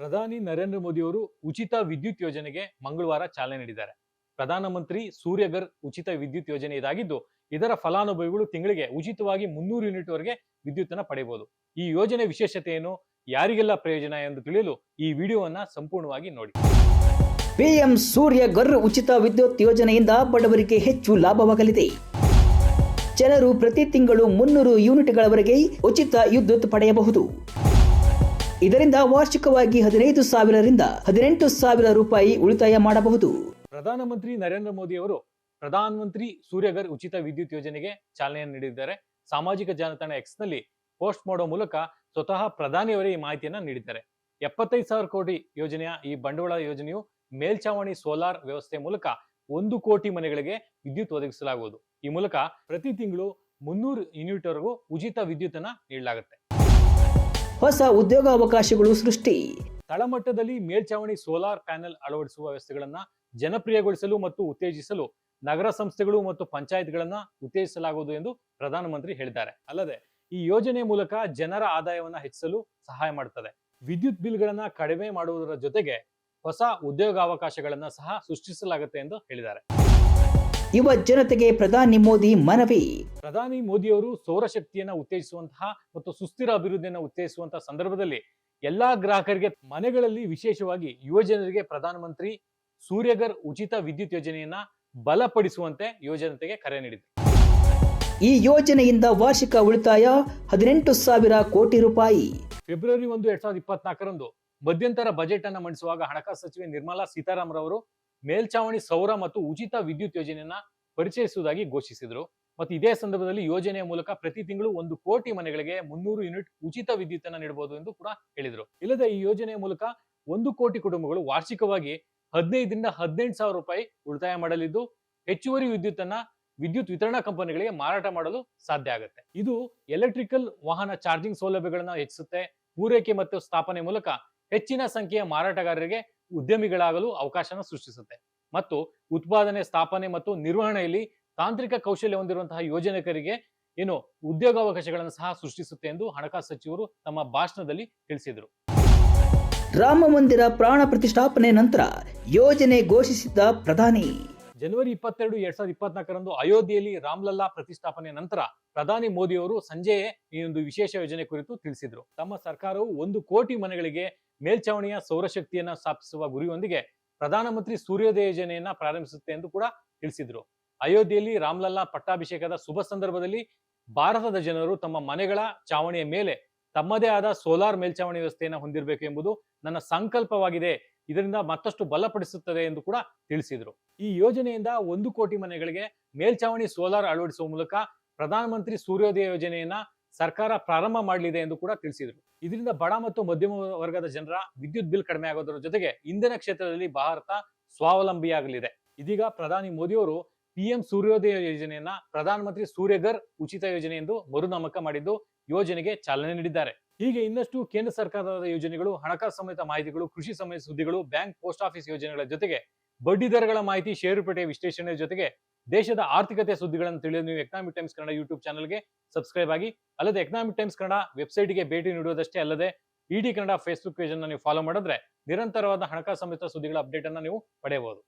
ಪ್ರಧಾನಿ ನರೇಂದ್ರ ಮೋದಿ ಅವರು ಉಚಿತ ವಿದ್ಯುತ್ ಯೋಜನೆಗೆ ಮಂಗಳವಾರ ಚಾಲನೆ ನೀಡಿದ್ದಾರೆ. ಪ್ರಧಾನಮಂತ್ರಿ ಸೂರ್ಯಗರ್ ಉಚಿತ ವಿದ್ಯುತ್ ಯೋಜನೆ ಇದಾಗಿದ್ದು, ಇದರ ಫಲಾನುಭವಿಗಳು ತಿಂಗಳಿಗೆ ಉಚಿತವಾಗಿ ಮುನ್ನೂರು ಯೂನಿಟ್ ವರೆಗೆ ವಿದ್ಯುತ್ ಅನ್ನ ಪಡೆಯಬಹುದು. ಈ ಯೋಜನೆ ವಿಶೇಷತೆ ಏನು ಯಾರಿಗೆಲ್ಲ ಪ್ರಯೋಜನ ಎಂದು ತಿಳಿಯಲು ಈ ವಿಡಿಯೋವನ್ನ ಸಂಪೂರ್ಣವಾಗಿ ನೋಡಿ. ಪಿಎಂ ಸೂರ್ಯಗರ್ ಉಚಿತ ವಿದ್ಯುತ್ ಯೋಜನೆಯಿಂದ ಬಡವರಿಗೆ ಹೆಚ್ಚು ಲಾಭವಾಗಲಿದೆ. ಜನರು ಪ್ರತಿ ತಿಂಗಳು ಮುನ್ನೂರು ಯೂನಿಟ್ಗಳವರೆಗೆ ಉಚಿತ ವಿದ್ಯುತ್ ಪಡೆಯಬಹುದು. ಇದರಿಂದ ವಾರ್ಷಿಕವಾಗಿ ಹದಿನೈದು ಸಾವಿರರಿಂದ ಹದಿನೆಂಟು ಸಾವಿರ ರೂಪಾಯಿ ಉಳಿತಾಯ ಮಾಡಬಹುದು. ಪ್ರಧಾನಮಂತ್ರಿ ನರೇಂದ್ರ ಮೋದಿ ಅವರು ಪ್ರಧಾನಮಂತ್ರಿ ಸೂರ್ಯಗರ್ ಉಚಿತ ವಿದ್ಯುತ್ ಯೋಜನೆಗೆ ಚಾಲನೆಯನ್ನು ನೀಡಿದ್ದಾರೆ. ಸಾಮಾಜಿಕ ಜಾಲತಾಣ ಎಕ್ಸ್ನಲ್ಲಿ ಪೋಸ್ಟ್ ಮಾಡೋ ಮೂಲಕ ಸ್ವತಃ ಪ್ರಧಾನಿಯವರೇ ಈ ಮಾಹಿತಿಯನ್ನು ನೀಡಿದ್ದಾರೆ. ಎಪ್ಪತ್ತೈದು ಸಾವಿರ ಕೋಟಿ ಯೋಜನೆಯ ಈ ಬಂಡವಾಳ ಯೋಜನೆಯು ಮೇಲ್ಛಾವಣಿ ಸೋಲಾರ್ ವ್ಯವಸ್ಥೆ ಮೂಲಕ ಒಂದು ಕೋಟಿ ಮನೆಗಳಿಗೆ ವಿದ್ಯುತ್ ಒದಗಿಸಲಾಗುವುದು. ಈ ಮೂಲಕ ಪ್ರತಿ ತಿಂಗಳು ಮುನ್ನೂರು ಯೂನಿಟ್ವರೆಗೂ ಉಚಿತ ವಿದ್ಯುತ್ ಅನ್ನ ನೀಡಲಾಗುತ್ತೆ. ಹೊಸ ಉದ್ಯೋಗಾವಕಾಶಗಳು ಸೃಷ್ಟಿ. ತಳಮಟ್ಟದಲ್ಲಿ ಮೇಲ್ಛಾವಣಿ ಸೋಲಾರ್ ಪ್ಯಾನೆಲ್ ಅಳವಡಿಸುವ ವ್ಯವಸ್ಥೆಗಳನ್ನ ಜನಪ್ರಿಯಗೊಳಿಸಲು ಮತ್ತು ಉತ್ತೇಜಿಸಲು ನಗರ ಸಂಸ್ಥೆಗಳು ಮತ್ತು ಪಂಚಾಯತ್ಗಳನ್ನ ಉತ್ತೇಜಿಸಲಾಗುವುದು ಎಂದು ಪ್ರಧಾನಮಂತ್ರಿ ಹೇಳಿದ್ದಾರೆ. ಅಲ್ಲದೆ, ಈ ಯೋಜನೆ ಮೂಲಕ ಜನರ ಆದಾಯವನ್ನ ಹೆಚ್ಚಿಸಲು ಸಹಾಯ ಮಾಡುತ್ತದೆ ವಿದ್ಯುತ್ ಬಿಲ್ಗಳನ್ನ ಕಡಿಮೆ ಮಾಡುವುದರ ಜೊತೆಗೆ ಹೊಸ ಉದ್ಯೋಗಾವಕಾಶಗಳನ್ನ ಸಹ ಸೃಷ್ಟಿಸಲಾಗುತ್ತೆ ಎಂದು ಹೇಳಿದ್ದಾರೆ. ಯುವ ಜನತೆಗೆ ಪ್ರಧಾನಿ ಮೋದಿ ಮನವಿ. ಪ್ರಧಾನಿ ಮೋದಿಯವರು ಸೌರಶಕ್ತಿಯನ್ನು ಉತ್ತೇಜಿಸುವಂತಹ ಮತ್ತು ಸುಸ್ಥಿರ ಅಭಿವೃದ್ಧಿಯನ್ನು ಉತ್ತೇಜಿಸುವಂತಹ ಸಂದರ್ಭದಲ್ಲಿ ಎಲ್ಲಾ ಗ್ರಾಹಕರಿಗೆ ಮನೆಗಳಲ್ಲಿ ವಿಶೇಷವಾಗಿ ಯುವ ಜನರಿಗೆ ಪ್ರಧಾನಮಂತ್ರಿ ಸೂರ್ಯಗರ್ ಉಚಿತ ವಿದ್ಯುತ್ ಯೋಜನೆಯನ್ನ ಬಲಪಡಿಸುವಂತೆ ಯುವಜನತೆಗೆ ಕರೆ ನೀಡಿದೆ ಈ ಯೋಜನೆಯಿಂದ ವಾರ್ಷಿಕ ಉಳಿತಾಯ ಹದಿನೆಂಟು ಸಾವಿರ ಕೋಟಿ ರೂಪಾಯಿ. ಫೆಬ್ರವರಿ ಒಂದು ಎರಡ್ ಸಾವಿರದ ಇಪ್ಪತ್ನಾಲ್ಕರಂದು ಮಧ್ಯಂತರ ಬಜೆಟ್ ಅನ್ನು ಮಂಡಿಸುವಾಗ ಹಣಕಾಸು ಸಚಿವೆ ನಿರ್ಮಲಾ ಸೀತಾರಾಮನ್ ಮೇಲ್ಛಾವಣಿ ಸೌರ ಮತ್ತು ಉಚಿತ ವಿದ್ಯುತ್ ಯೋಜನೆಯನ್ನ ಪರಿಚಯಿಸುವುದಾಗಿ ಘೋಷಿಸಿದರು. ಮತ್ತು ಇದೇ ಸಂದರ್ಭದಲ್ಲಿ ಯೋಜನೆಯ ಮೂಲಕ ಪ್ರತಿ ತಿಂಗಳು ಒಂದು ಕೋಟಿ ಮನೆಗಳಿಗೆ ಮುನ್ನೂರು ಯೂನಿಟ್ ಉಚಿತ ವಿದ್ಯುತ್ ಅನ್ನ ನೀಡಬಹುದು ಎಂದು ಕೂಡ ಹೇಳಿದರು. ಇಲ್ಲದೆ ಈ ಯೋಜನೆಯ ಮೂಲಕ ಒಂದು ಕೋಟಿ ಕುಟುಂಬಗಳು ವಾರ್ಷಿಕವಾಗಿ ಹದಿನೈದರಿಂದ ಹದಿನೆಂಟು ಸಾವಿರ ರೂಪಾಯಿ ಉಳಿತಾಯ ಮಾಡಲಿದ್ದು, ಹೆಚ್ಚುವರಿ ವಿದ್ಯುತ್ ಅನ್ನ ವಿದ್ಯುತ್ ವಿತರಣಾ ಕಂಪನಿಗಳಿಗೆ ಮಾರಾಟ ಮಾಡಲು ಸಾಧ್ಯ ಆಗುತ್ತೆ. ಇದು ಎಲೆಕ್ಟ್ರಿಕಲ್ ವಾಹನ ಚಾರ್ಜಿಂಗ್ ಸೌಲಭ್ಯಗಳನ್ನ ಹೆಚ್ಚಿಸುತ್ತೆ. ಪೂರೈಕೆ ಮತ್ತು ಸ್ಥಾಪನೆ ಮೂಲಕ ಹೆಚ್ಚಿನ ಸಂಖ್ಯೆಯ ಮಾರಾಟಗಾರರಿಗೆ ಉದ್ಯಮಿಗಳಾಗಲು ಅವಕಾಶನ ಸೃಷ್ಟಿಸುತ್ತೆ. ಮತ್ತು ಉತ್ಪಾದನೆ ಸ್ಥಾಪನೆ ಮತ್ತು ನಿರ್ವಹಣೆಯಲ್ಲಿ ತಾಂತ್ರಿಕ ಕೌಶಲ್ಯ ಹೊಂದಿರುವಂತಹ ಯೋಜನೆಕರಿಗೆ ಏನು ಉದ್ಯೋಗಾವಕಾಶಗಳನ್ನು ಸಹ ಸೃಷ್ಟಿಸುತ್ತೆ ಎಂದು ಹಣಕಾಸು ಸಚಿವರು ತಮ್ಮ ಭಾಷಣದಲ್ಲಿ ತಿಳಿಸಿದರು. ರಾಮ ಮಂದಿರ ಪ್ರಾಣ ಪ್ರತಿಷ್ಠಾಪನೆ ನಂತರ ಯೋಜನೆ ಘೋಷಿಸಿದ್ದ ಪ್ರಧಾನಿ. ಜನವರಿ ಇಪ್ಪತ್ತೆರಡು ಎರಡ್ ಸಾವಿರದ ಇಪ್ಪತ್ನಾಲ್ಕರಂದು ಅಯೋಧ್ಯೆಯಲ್ಲಿ ರಾಮ್ಲಲ್ಲಾ ಪ್ರತಿಷ್ಠಾಪನೆ ನಂತರ ಪ್ರಧಾನಿ ಮೋದಿ ಅವರು ಸಂಜೆಯೇ ಈ ಒಂದು ವಿಶೇಷ ಯೋಜನೆ ಕುರಿತು ತಿಳಿಸಿದರು. ತಮ್ಮ ಸರ್ಕಾರವು ಒಂದು ಕೋಟಿ ಮನೆಗಳಿಗೆ ಮೇಲ್ಛಾವಣಿಯ ಸೌರಶಕ್ತಿಯನ್ನ ಸ್ಥಾಪಿಸುವ ಗುರಿಯೊಂದಿಗೆ ಪ್ರಧಾನಮಂತ್ರಿ ಸೂರ್ಯೋದಯ ಯೋಜನೆಯನ್ನ ಪ್ರಾರಂಭಿಸುತ್ತೆ ಎಂದು ಕೂಡ ತಿಳಿಸಿದ್ರು. ಅಯೋಧ್ಯೆಯಲ್ಲಿ ರಾಮ್ಲಲ್ಲಾ ಪಟ್ಟಾಭಿಷೇಕದ ಶುಭ ಸಂದರ್ಭದಲ್ಲಿ ಭಾರತದ ಜನರು ತಮ್ಮ ಮನೆಗಳ ಚಾವಣಿಯ ಮೇಲೆ ತಮ್ಮದೇ ಆದ ಸೋಲಾರ್ ಮೇಲ್ಛಾವಣಿ ವ್ಯವಸ್ಥೆಯನ್ನು ಹೊಂದಿರಬೇಕು ಎಂಬುದು ನನ್ನ ಸಂಕಲ್ಪವಾಗಿದೆ. ಇದರಿಂದ ಮತ್ತಷ್ಟು ಬಲಪಡಿಸುತ್ತದೆ ಎಂದು ಕೂಡ ತಿಳಿಸಿದರು. ಈ ಯೋಜನೆಯಿಂದ ಒಂದು ಕೋಟಿ ಮನೆಗಳಿಗೆ ಮೇಲ್ಛಾವಣಿ ಸೋಲಾರ್ ಅಳವಡಿಸುವ ಮೂಲಕ ಪ್ರಧಾನಮಂತ್ರಿ ಸೂರ್ಯೋದಯ ಯೋಜನೆಯನ್ನ ಸರ್ಕಾರ ಪ್ರಾರಂಭ ಮಾಡಲಿದೆ ಎಂದು ಕೂಡ ತಿಳಿಸಿದರು. ಇದರಿಂದ ಬಡ ಮತ್ತು ಮಧ್ಯಮ ವರ್ಗದ ಜನರ ವಿದ್ಯುತ್ ಬಿಲ್ ಕಡಿಮೆ ಆಗೋದರ ಜೊತೆಗೆ ಇಂಧನ ಕ್ಷೇತ್ರದಲ್ಲಿ ಭಾರತ ಸ್ವಾವಲಂಬಿಯಾಗಲಿದೆ. ಇದೀಗ ಪ್ರಧಾನಿ ಮೋದಿಯವರು ಪಿಎಂ ಸೂರ್ಯೋದಯ ಯೋಜನೆಯನ್ನ ಪ್ರಧಾನಮಂತ್ರಿ ಸೂರ್ಯಗರ್ ಉಚಿತ ಯೋಜನೆ ಎಂದು ಮರುನಾಮಕ ಮಾಡಿದ್ದು ಯೋಜನೆಗೆ ಚಾಲನೆ ನೀಡಿದ್ದಾರೆ. ಹೀಗೆ ಇನ್ನಷ್ಟು ಕೇಂದ್ರ ಸರ್ಕಾರದ ಯೋಜನೆಗಳು, ಹಣಕಾಸು ಸಮೇತ ಮಾಹಿತಿಗಳು, ಕೃಷಿ ಸಮೇತ ಸುದ್ದಿಗಳು, ಬ್ಯಾಂಕ್ ಪೋಸ್ಟ್ ಆಫೀಸ್ ಯೋಜನೆಗಳ ಜೊತೆಗೆ ಬಡ್ಡಿದರಗಳ ಮಾಹಿತಿ, ಷೇರುಪೇಟೆ ವಿಶ್ಲೇಷಣೆ ಜೊತೆಗೆ ದೇಶದ ಆರ್ಥಿಕತೆ ಸುದ್ದಿಗಳನ್ನು ತಿಳಿಯಲು ನೀವು ಎಕನಾಮಿಕ್ ಟೈಮ್ಸ್ ಕನ್ನಡ ಯೂಟ್ಯೂಬ್ ಚಾನಲ್ಗೆ ಸಬ್ಸ್ಕ್ರೈಬ್ ಆಗಿ. ಅಲ್ಲದೆ ಎಕನಾಮಿಕ್ ಟೈಮ್ಸ್ ಕನ್ನಡ ವೆಬ್ಸೈಟ್ಗೆ ಭೇಟಿ ನೀಡುವುದಷ್ಟೇ ಅಲ್ಲದೆ ಇಡಿ ಕನ್ನಡ ಫೇಸ್ಬುಕ್ ಪೇಜ್ ಅನ್ನು ನೀವು ಫಾಲೋ ಮಾಡಿದ್ರೆ ನಿರಂತರವಾದ ಹಣಕಾಸು ಸಂಬಂಧಿತ ಸುದ್ದಿಗಳ ಅಪ್ಡೇಟ್ ಅನ್ನು ನೀವು ಪಡೆಯಬಹುದು.